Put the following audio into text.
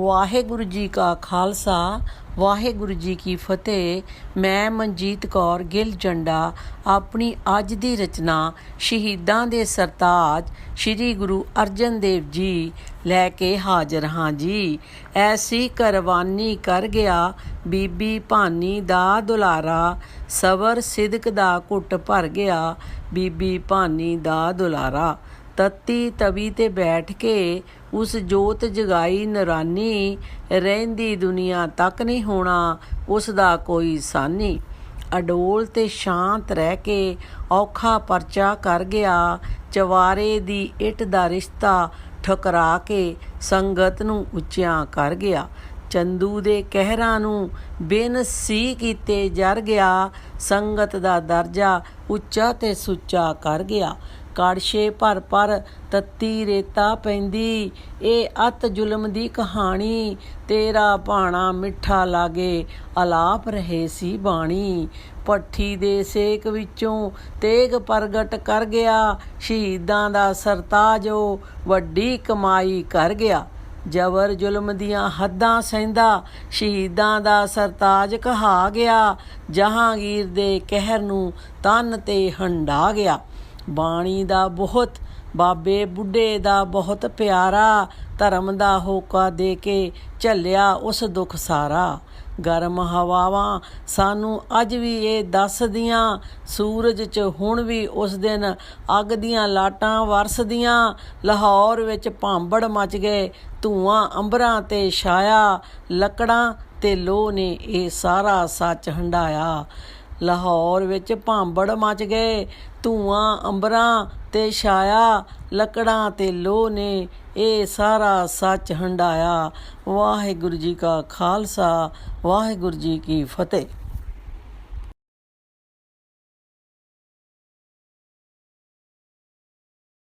ਵਾਹਿਗੁਰੂ ਜੀ ਕਾ ਖਾਲਸਾ, ਵਾਹਿਗੁਰੂ ਜੀ ਕੀ ਫਤਿਹ। ਮੈਂ ਮਨਜੀਤ ਕੌਰ ਗਿੱਲ ਜੰਡਾ, ਆਪਣੀ ਅੱਜ ਦੀ ਰਚਨਾ ਸ਼ਹੀਦਾਂ ਦੇ ਸਰਤਾਜ ਸ੍ਰੀ ਗੁਰੂ ਅਰਜਨ ਦੇਵ ਜੀ ਲੈ ਕੇ ਹਾਜ਼ਰ ਹਾਂ ਜੀ। ਐਸੀ ਕਰਵਾਨੀ ਕਰ ਗਿਆ ਬੀਬੀ ਭਾਨੀ ਦਾ ਦੁਲਾਰਾ, ਸਬਰ ਸਿਦਕ ਦਾ ਘੁੱਟ ਭਰ ਗਿਆ ਬੀਬੀ ਭਾਨੀ ਦਾ ਦੁਲਾਰਾ। ਤੱਤੀ ਤਵੀ ਤੇ ਬੈਠ ਕੇ ਉਸ ਜੋਤ ਜਗਾਈ ਨਰਾਨੀ, ਰਹਿੰਦੀ ਦੁਨੀਆ ਤੱਕ ਨਹੀਂ ਹੋਣਾ, ਉਸ ਦਾ ਕੋਈ ਸਾਨੀ। ਅਡੋਲ ਤੇ ਸ਼ਾਂਤ ਰਹਿ ਕੇ ਔਖਾ ਪਰਚਾ ਕਰ ਗਿਆ, ਚਵਾਰੇ ਦੀ ਇੱਟ ਦਾ ਰਿਸ਼ਤਾ ਠੁਕਰਾ ਕੇ ਸੰਗਤ ਨੂੰ ਉੱਚਿਆਂ ਕਰ ਗਿਆ। ਚੰਦੂ ਦੇ ਕਹਿਰਾਂ ਨੂੰ ਬਿਨ ਸੀ ਕੀਤੇ ਜਰ ਗਿਆ, ਸੰਗਤ ਦਾ ਦਰਜਾ ਉੱਚਾ ਤੇ ਸੁੱਚਾ ਕਰ ਗਿਆ। ਕਾੜਸ਼ੇ ਭਰ ਭਰ ਤੱਤੀ ਰੇਤਾ ਪੈਂਦੀ। ਇਹ ਅਤ ਜ਼ੁਲਮ ਦੀ ਕਹਾਣੀ, ਤੇਰਾ ਭਾਣਾ ਮਿੱਠਾ ਲਾਗੇ, ਅਲਾਪ ਰਹੇ ਸੀ ਬਾਣੀ। ਪੱਠੀ ਦੇ ਸੇਕ ਵਿੱਚੋਂ ਤੇਗ ਪ੍ਰਗਟ ਕਰ ਗਿਆ, ਸ਼ਹੀਦਾਂ ਦਾ ਸਰਤਾਜੋ ਵੱਡੀ ਕਮਾਈ ਕਰ ਗਿਆ। ਜਬਰ ਜ਼ੁਲਮ ਦੀਆਂ ਹੱਦਾਂ ਸਹਿੰਦਾ, ਸ਼ਹੀਦਾਂ ਦਾ ਸਰਤਾਜ ਕਹਾ ਗਿਆ। ਜਹਾਂਗੀਰ ਦੇ ਕਹਿਰ ਨੂੰ ਤਨ ਤੇ ਹੰਡਾ ਗਿਆ। ਬਾਣੀ ਦਾ ਬਹੁਤ, ਬਾਬੇ ਬੁੱਢੇ ਦਾ ਬਹੁਤ ਪਿਆਰਾ, ਧਰਮ ਦਾ ਹੋਕਾ ਦੇ ਕੇ ਝੱਲਿਆ ਉਸ ਦੁੱਖ ਸਾਰਾ। ਗਰਮ ਹਵਾਵਾਂ ਸਾਨੂੰ ਅੱਜ ਵੀ ਇਹ ਦੱਸਦੀਆਂ, ਸੂਰਜ 'ਚ ਹੁਣ ਵੀ ਉਸ ਦਿਨ ਅੱਗ ਦੀਆਂ ਲਾਟਾਂ ਵਰਸਦੀਆਂ, ਲਾਹੌਰ ਵਿੱਚ ਭਾਂਬੜ ਮਚ ਗਏ, ਧੂਆਂ ਅੰਬਰਾਂ ਤੇ ਛਾਇਆ, ਲੱਕੜਾਂ ਤੇ ਲੋਹ ਨੇ ਇਹ ਸਾਰਾ ਸੱਚ ਹੰਡਾਇਆ ਲਾਹੌਰ ਵਿੱਚ ਭਾਂਬੜ ਮਚ ਗਏ। ਧੂਆਂ, ਅੰਬਰਾਂ ਤੇ ਛਾਇਆ, ਲੱਕੜਾਂ ਤੇ ਲੋਹ ਨੇ ਇਹ ਸਾਰਾ ਸੱਚ ਹੰਡਾਇਆ ਵਾਹਿਗੁਰੂ ਜੀ ਕਾ ਖਾਲਸਾ, ਵਾਹਿਗੁਰੂ ਜੀ ਕੀ ਫਤਿਹ।